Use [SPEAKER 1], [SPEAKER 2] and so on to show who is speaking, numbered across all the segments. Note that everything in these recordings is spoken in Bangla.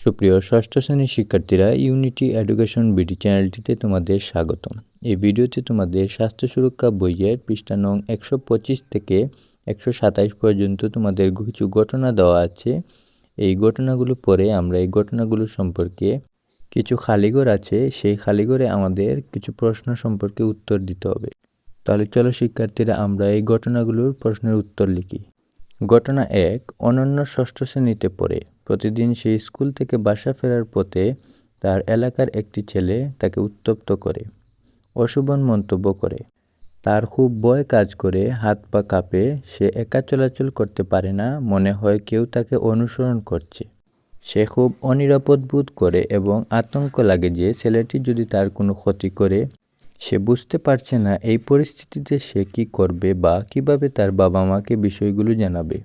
[SPEAKER 1] সুপ্রিয় ষষ্ঠ শ্রেণির শিক্ষার্থীরা ইউনিটি এডুকেশন বিডি চ্যানেলটিতে তোমাদের স্বাগতম। এই ভিডিওতে তোমাদের স্বাস্থ্য সুরক্ষা বইয়ের পৃষ্ঠা নং একশো পঁচিশ থেকে একশো সাতাইশ পর্যন্ত তোমাদের কিছু ঘটনা দেওয়া আছে। এই ঘটনাগুলো পরে আমরা এই ঘটনাগুলো সম্পর্কে কিছু খালিঘর আছে, সেই খালিঘরে আমাদের কিছু প্রশ্ন সম্পর্কে উত্তর দিতে হবে। তাহলে চলো শিক্ষার্থীরা আমরা এই ঘটনাগুলোর প্রশ্নের উত্তর লিখি। ঘটনা এক, অনন্য ষষ্ঠ শ্রেণীতে পড়ে। প্রতিদিন সে স্কুল থেকে বাসা ফেরার পথে তার এলাকার একটি ছেলে তাকে উত্তপ্ত করে, অশুভন মন্তব্য করে। তার খুব ভয় কাজ করে, হাত পা কাঁপে, সে একা চলাচল করতে পারে না, মনে হয় কেউ তাকে অনুসরণ করছে। সে খুব অনিরাপদ বোধ করে এবং আতঙ্ক লাগে যে ছেলেটি যদি তার কোনো ক্ষতি করে সে বুঝতে পারছে না এই পরিস্থিতিতে সে কি করবে বা কীভাবে তার বাবা মাকে বিষয়গুলো জানাবে।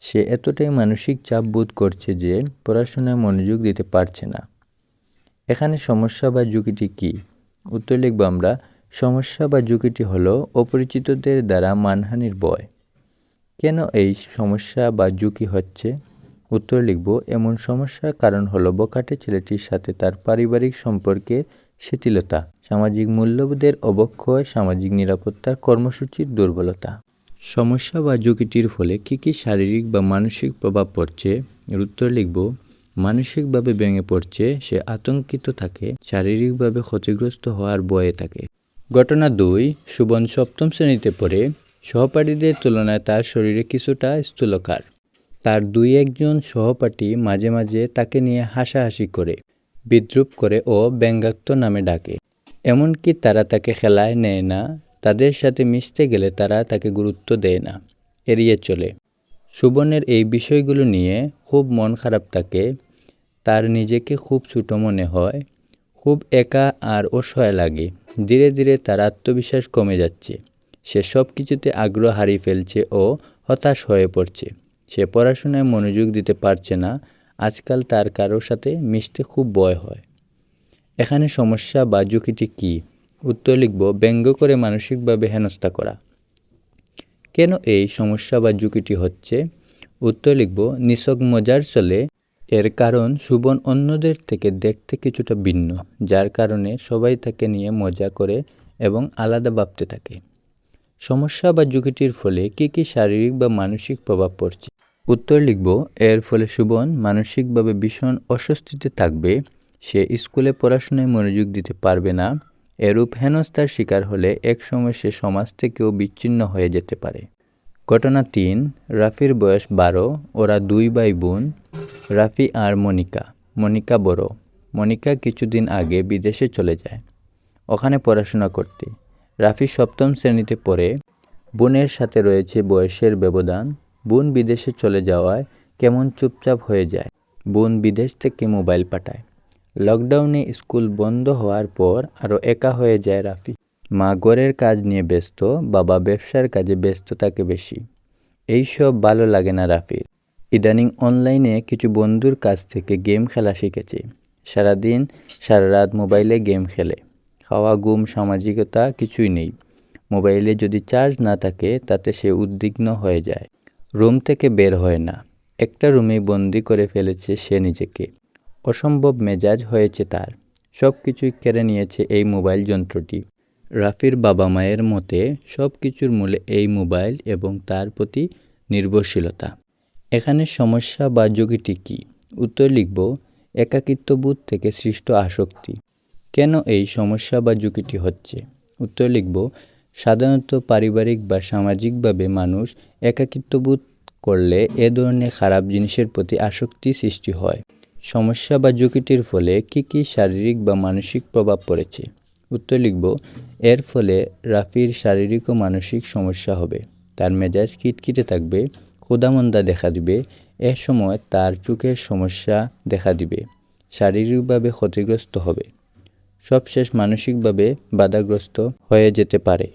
[SPEAKER 1] সে এতটাই মানসিক চাপ বোধ করছে যে পড়াশোনায় মনোযোগ দিতে পারছে না। এখানে সমস্যা বা ঝুঁকিটি কী? উত্তর লিখব আমরা, সমস্যা বা ঝুঁকিটি হলো অপরিচিতদের দ্বারা মানহানির ভয়। কেন এই সমস্যা বা ঝুঁকি হচ্ছে? উত্তর লিখব, এমন সমস্যার কারণ হলো বকাটে ছেলেটির সাথে তার পারিবারিক সম্পর্কে শিথিলতা, সামাজিক মূল্যবোধের অবক্ষয়, সামাজিক নিরাপত্তার কর্মসূচির দুর্বলতা। সমস্যা বা ঝুঁকিটির ফলে কী কী শারীরিক বা মানসিক প্রভাব পড়ছে? উত্তর লিখব, মানসিকভাবে ভেঙে পড়ছে, সে আতঙ্কিত থাকে, শারীরিকভাবে ক্ষতিগ্রস্ত হওয়ার ভয়ে থাকে। ঘটনা দুই সুবন সপ্তম শ্রেণীতে পড়ে, সহপাঠীদের তুলনায় তার শরীরে কিছুটা স্থূলকার। তার দুই একজন সহপাঠী মাঝে মাঝে তাকে নিয়ে হাসাহাসি করে। বিদ্রুপ করে ও ব্যঙ্গাত্ম নামে ডাকে। এমনকি তারা তাকে খেলায় নেয় না, তাদের সাথে মিশতে গেলে তারা তাকে গুরুত্ব দেয় না, এড়িয়ে চলে। সুবনের এই বিষয়গুলো নিয়ে খুব মন খারাপ থাকে তার নিজেকে খুব ছোটো মনে হয়, খুব একা আর অসহায় লাগে। ধীরে ধীরে তার আত্মবিশ্বাস কমে যাচ্ছে। সে সব কিছুতে আগ্রহ হারিয়ে ফেলছে ও হতাশ হয়ে পড়ছে। সে পড়াশোনায় মনোযোগ দিতে পারছে না আজকাল তার কারোর সাথে মিশতে খুব ভয় হয়। এখানে সমস্যা বা ঝুঁকিটি কী? উত্তর লিখব, ব্যঙ্গ করে মানসিকভাবে হেনস্থা করা। কেন এই সমস্যা বা ঝুঁকিটি হচ্ছে? উত্তর লিখব, নিছক মজার চলে। এর কারণ সুবন অন্যদের থেকে দেখতে কিছুটা ভিন্ন, যার কারণে সবাই তাকে নিয়ে মজা করে এবং আলাদা ভাবতে থাকে। সমস্যা বা ঝুঁকিটির ফলে কী কী শারীরিক বা মানসিক প্রভাব পড়ছে? উত্তর লিখব, এর ফলে সুবন মানসিকভাবে ভীষণ অস্বস্তিতে থাকবে, সে স্কুলে পড়াশোনায় মনোযোগ দিতে পারবে না, এরূপ হেনস্থার শিকার হলে একসময় সে সমাজ থেকেও বিচ্ছিন্ন হয়ে যেতে পারে। ঘটনা তিন, রাফির বয়স বারো, ওরা দুই ভাই বোন, রাফি আর মনিকা। মনিকা বড়। মনিকা কিছুদিন আগে বিদেশে চলে যায়। ওখানে পড়াশোনা করতে। রাফি সপ্তম শ্রেণীতে পড়ে। বোনের সাথে রয়েছে বয়সের ব্যবধান। বোন বিদেশে চলে যাওয়ায় কেমন চুপচাপ হয়ে যায়। বোন বিদেশ থেকে মোবাইল পাঠায়। লকডাউনে স্কুল বন্ধ হওয়ার পর আরও একা হয়ে যায় রাফি। মা ঘরের কাজ নিয়ে ব্যস্ত, বাবা ব্যবসার কাজে ব্যস্ত থাকে বেশি। এইসব ভালো লাগে না রাফির। ইদানিং অনলাইনে কিছু বন্ধুর কাছ থেকে গেম খেলা শিখেছে। সারাদিন সারা রাত মোবাইলে গেম খেলে। খাওয়া, ঘুম, সামাজিকতা কিছুই নেই। মোবাইলে যদি চার্জ না থাকে, তাতে সে উদ্বিগ্ন হয়ে যায়। রুম থেকে বের হয় না। একটা রুমে বন্দি করে ফেলেছে সে নিজেকে। অসম্ভব মেজাজ হয়েছে তার। সব কিছুই কেড়ে নিয়েছে এই মোবাইল যন্ত্রটি। রাফির বাবা মায়ের মতে সব কিছুর মূলে এই মোবাইল এবং তার প্রতি নির্ভরশীলতা। এখানে সমস্যা বা ঝুঁকিটি কী? উত্তর লিখব একাকিত্ববোধ থেকে সৃষ্ট আসক্তি। কেন এই সমস্যা বা ঝুঁকিটি হচ্ছে? উত্তর লিখব সাধারণত পারিবারিক বা সামাজিকভাবে মানুষ একাকিত্ববোধ করলে এ ধরনের খারাপ জিনিসের প্রতি আসক্তি সৃষ্টি হয়। সমস্যা বা ঝুঁকিটির ফলে কী কী শারীরিক বা মানসিক প্রভাব পড়েছে? উত্তর লিখব, এর ফলে রাফির শারীরিক ও মানসিক সমস্যা হবে। তার মেজাজ খিটখিটে থাকবে ক্ষুদামন্দা দেখা দিবে, এ সময় তার চোখের সমস্যা দেখা দিবে, শারীরিকভাবে ক্ষতিগ্রস্ত হবে। সবশেষ মানসিকভাবে বাধাগ্রস্ত হয়ে যেতে পারে।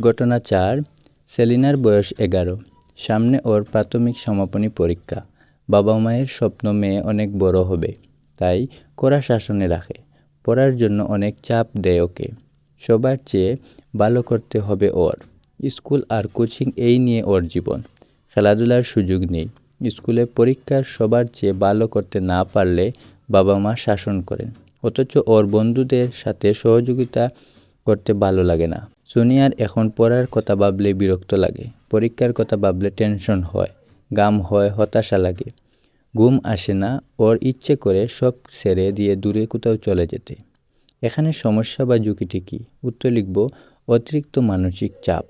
[SPEAKER 1] ঘটনা চার, সেলিনার বয়স এগারো। সামনে ওর প্রাথমিক সমাপনী পরীক্ষা। বাবা মায়ের স্বপ্ন মেয়ে অনেক বড় হবে, তাই কড়া শাসনে রাখে। পড়ার জন্য অনেক চাপ দেয় ওকে। সবার চেয়ে ভালো করতে হবে ওর। স্কুল আর কোচিং এই নিয়ে ওর জীবন। খেলাধুলার সুযোগ নেই। স্কুলে পরীক্ষার সবার চেয়ে ভালো করতে না পারলে বাবা মা শাসন করেন। অথচ ওর বন্ধুদের সাথে সহযোগিতা করতে ভালো লাগে না। সোনিয়ার এখন পড়ার কথা ভাবলে বিরক্ত লাগে, পরীক্ষার কথা ভাবলে টেনশন হয় গাম হয়, হতাশা লাগে। ঘুম আসে না, ওর ইচ্ছে করে সব ছেড়ে দিয়ে দূরে কোথাও চলে যেতে। এখানে সমস্যা বা ঝুঁকিটি কী উত্তর লিখব, অতিরিক্ত মানসিক চাপ।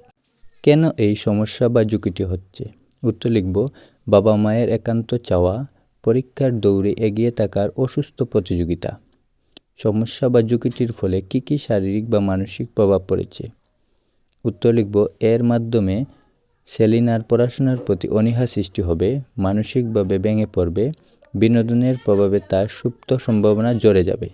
[SPEAKER 1] কেন এই সমস্যা বা ঝুঁকিটি হচ্ছে? উত্তর লিখব, বাবা মায়ের একান্ত চাওয়া, পরীক্ষার দৌড়ে এগিয়ে থাকার অসুস্থ প্রতিযোগিতা। সমস্যা বা ঝুঁকিটির ফলে কী কী শারীরিক বা মানসিক প্রভাব পড়েছে? উত্তর লিখব, এর মাধ্যমে সেলিনার পড়াশোনার প্রতি অনীহা সৃষ্টি হবে, মানসিকভাবে ভেঙে পড়বে, বিনোদনের প্রভাবে তার সুপ্ত সম্ভাবনা জড়ে যাবে।